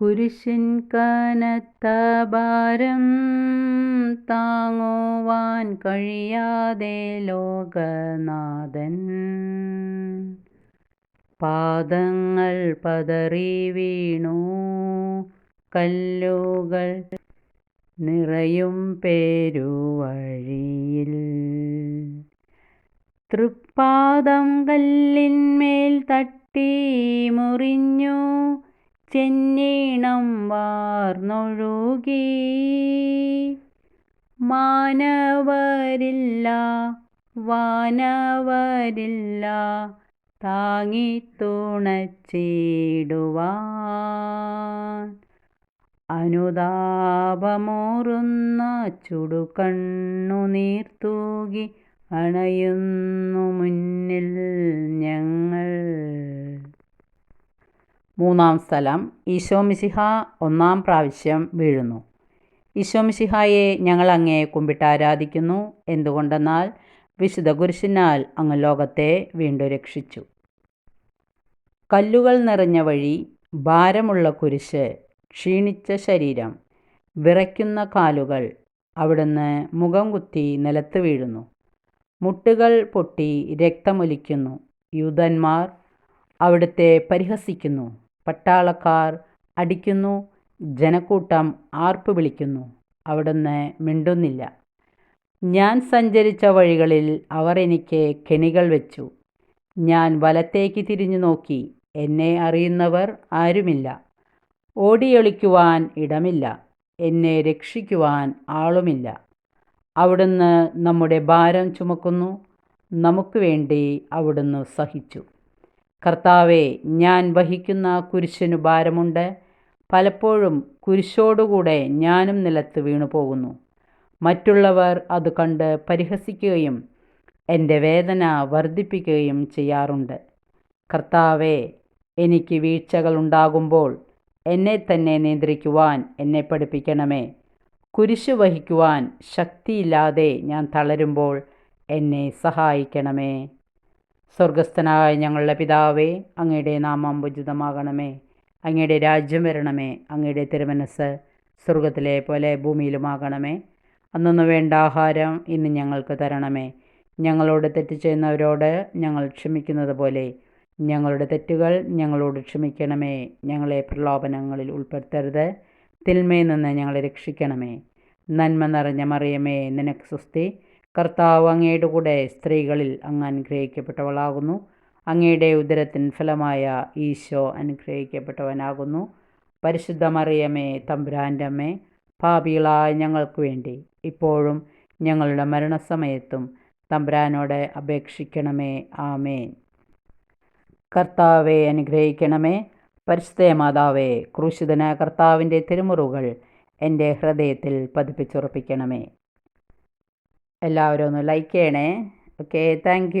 കുരിശിൻ കനത്ത ഭാരം താങ്ങുവാൻ കഴിയാതെ ലോകനാഥൻ. പാദങ്ങൾ പതറി വീണു കല്ലുകൾ നിറയും പേരുവഴിയിൽ. തൃപ്പാദം കല്ലിന്മേൽ തട്ടി മുറിഞ്ഞു ചെന്നീണം വാർന്നൊഴുകി. മാനവരില്ല വാനവരില്ല താങ്ങി തുണച്ചിടുവാൻ അനുതാപമോറുന്ന ചുടുകണ്ണു നീർത്തൂകി അണയുന്നു മുന്നിൽ ഞങ്ങൾ. മൂന്നാം സ്ഥലം ഈശോമിശിഹ ഒന്നാം പ്രാവശ്യം വീഴുന്നു. ഈശോമിശിഹായെ ഞങ്ങൾ അങ്ങേ കുമ്പിട്ട് ആരാധിക്കുന്നു. എന്തുകൊണ്ടെന്നാൽ വിശുദ്ധ കുരിശിനാൽ അങ്ങ് ലോകത്തെ വീണ്ടും രക്ഷിച്ചു. കല്ലുകൾ നിറഞ്ഞ വഴി ഭാരമുള്ള കുരിശ് ക്ഷീണിച്ച ശരീരം വിറയ്ക്കുന്ന കാലുകൾ അവിടുന്ന് മുഖം കുത്തി നിലത്ത് വീഴുന്നു. മുട്ടുകൾ പൊട്ടി രക്തമൊലിക്കുന്നു. യൂതന്മാർ അവിടുത്തെ പരിഹസിക്കുന്നു. പട്ടാളക്കാർ അടിക്കുന്നു ജനക്കൂട്ടം ആർപ്പ് വിളിക്കുന്നു. അവിടുന്ന് മിണ്ടുന്നില്ല. ഞാൻ സഞ്ചരിച്ച വഴികളിൽ അവർ എനിക്ക് കെണികൾ വെച്ചു. ഞാൻ വലത്തേക്ക് തിരിഞ്ഞു നോക്കി. എന്നെ അറിയുന്നവർ ആരുമില്ല. ഓടിയൊളിക്കുവാൻ ഇടമില്ല. എന്നെ രക്ഷിക്കുവാൻ ആളുമില്ല. അവിടുന്ന് നമ്മുടെ ഭാരം ചുമക്കുന്നു. നമുക്ക് വേണ്ടി അവിടുന്ന് സഹിച്ചു. കർത്താവെ ഞാൻ വഹിക്കുന്ന കുരിശിനു ഭാരമുണ്ട്. പലപ്പോഴും കുരിശോടുകൂടെ ഞാനും നിലത്ത് വീണു പോകുന്നു മറ്റുള്ളവർ അത് കണ്ട് പരിഹസിക്കുകയും എന്റെ വേദന വർദ്ധിപ്പിക്കുകയും ചെയ്യാറുണ്ട്. കർത്താവെ എനിക്ക് വീഴ്ചകൾ ഉണ്ടാകുമ്പോൾ എന്നെ തന്നെ നിയന്ത്രിക്കുവാൻ എന്നെ പഠിപ്പിക്കണമേ. കുരിശു വഹിക്കുവാൻ ശക്തിയില്ലാതെ ഞാൻ തളരുമ്പോൾ എന്നെ സഹായിക്കണമേ. സ്വർഗസ്ഥനായ ഞങ്ങളുടെ പിതാവേ അങ്ങയുടെ നാമം ഉചിതമാകണമേ. അങ്ങയുടെ രാജ്യം വരണമേ. അങ്ങയുടെ തിരുമനസ് സ്വർഗത്തിലെ പോലെ ഭൂമിയിലുമാകണമേ. അന്നു വേണ്ട ആഹാരം ഇന്ന് ഞങ്ങൾക്ക് തരണമേ. ഞങ്ങളോട് തെറ്റ് ചെയ്യുന്നവരോട് ഞങ്ങൾ ക്ഷമിക്കുന്നത് പോലെ ഞങ്ങളുടെ തെറ്റുകൾ ഞങ്ങളോട് ക്ഷമിക്കണമേ. ഞങ്ങളെ പ്രലോഭനങ്ങളിൽ ഉൾപ്പെടുത്തരുത്. തിന്മയിൽ നിന്ന് ഞങ്ങളെ രക്ഷിക്കണമേ. നന്മ നിറഞ്ഞ മറിയമേ നിനക്ക് സുസ്തി കർത്താവ് അങ്ങയുടെ കൂടെ സ്ത്രീകളിൽ അങ്ങ് അനുഗ്രഹിക്കപ്പെട്ടവളാകുന്നു. അങ്ങയുടെ ഉദരത്തിൻ ഫലമായ ഈശോ അനുഗ്രഹിക്കപ്പെട്ടവനാകുന്നു. പരിശുദ്ധ മറിയമേ തമ്പുരാന്റെ അമ്മേ പാപികളായ ഞങ്ങൾക്ക് വേണ്ടി ഇപ്പോഴും ഞങ്ങളുടെ മരണസമയത്തും തമ്പുരാനോട് അപേക്ഷിക്കണമേ. ആമേൻ. കർത്താവെ അനുഗ്രഹിക്കണമേ. പരിശുദ്ധ മാതാവേ ക്രൂശിതന കർത്താവിന്റെ തിരുമുറുകൾ എന്റെ ഹൃദയത്തിൽ പതിപ്പിച്ചുറപ്പിക്കണമേ. എല്ലാവരും ഒന്ന് ലൈക്ക് ചെയ്യണേ. Okay thank